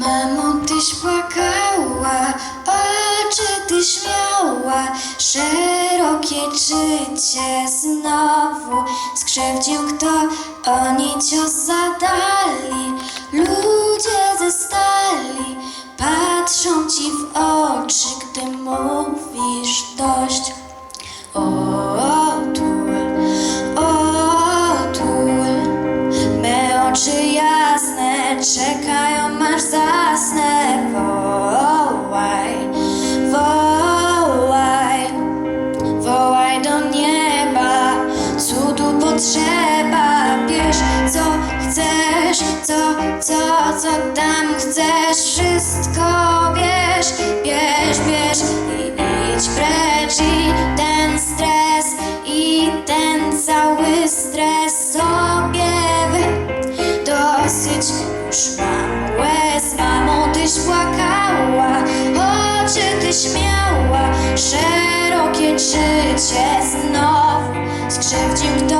Mamo, tyś płakała, oczy ty śmiała, szerokie czycie znowu. Skrzywdził kto, oni cios zadali, ludzie ze stali, patrzą ci w oczy, gdy mówisz dość. O, tul, o, tul, me oczy jasne czekają aż zasnę. Cudu potrzeba, bierz co chcesz, co, co, co tam chcesz. Wszystko bierz, bierz, bierz i idź precz. I ten stres, i ten cały stres sobie wy dosyć już mam łez, mamo tyś płakała, oczy ty śmiała, szerokie życie znowu skrzywdził kto, oni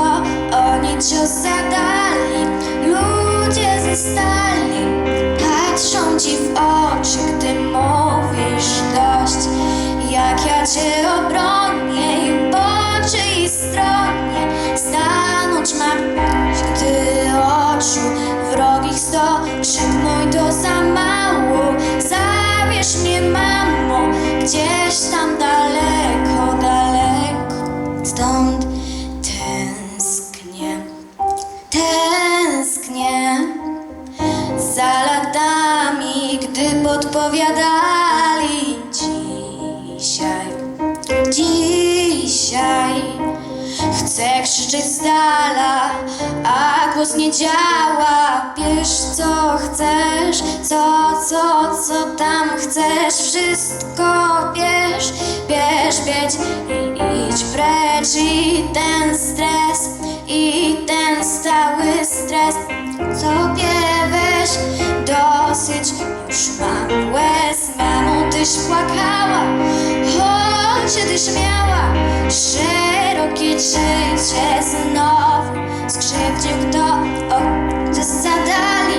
cios zadali, ludzie ze stali, patrzą ci w oczy, gdy mówisz dość, jak ja cię obronię i po czyjej stronie stanąć mam, gdy oczu wrogich sto krzyknąj to za mało, zabierz mnie mamo, gdzieś tam daleko, daleko, stąd gdy podpowiadali dzisiaj, dzisiaj. Chcę krzyczeć z dala, a głos nie działa. Bierz co chcesz, co, co, co tam chcesz. Wszystko bierz, bierz, bierz i idź precz. I ten stres, i ten stały stres sobie weź. Tyś płakała, choć ty śmiała. Szerokie życie znowu skrzywdził kto, o, że zadali.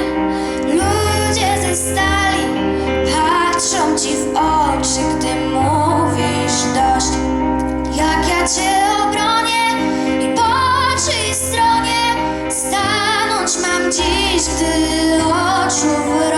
Ludzie ze stali patrzą ci w oczy, gdy mówisz dość. Jak ja cię obronię i po czyjej stronie stanąć mam dziś, gdy oczu wrogich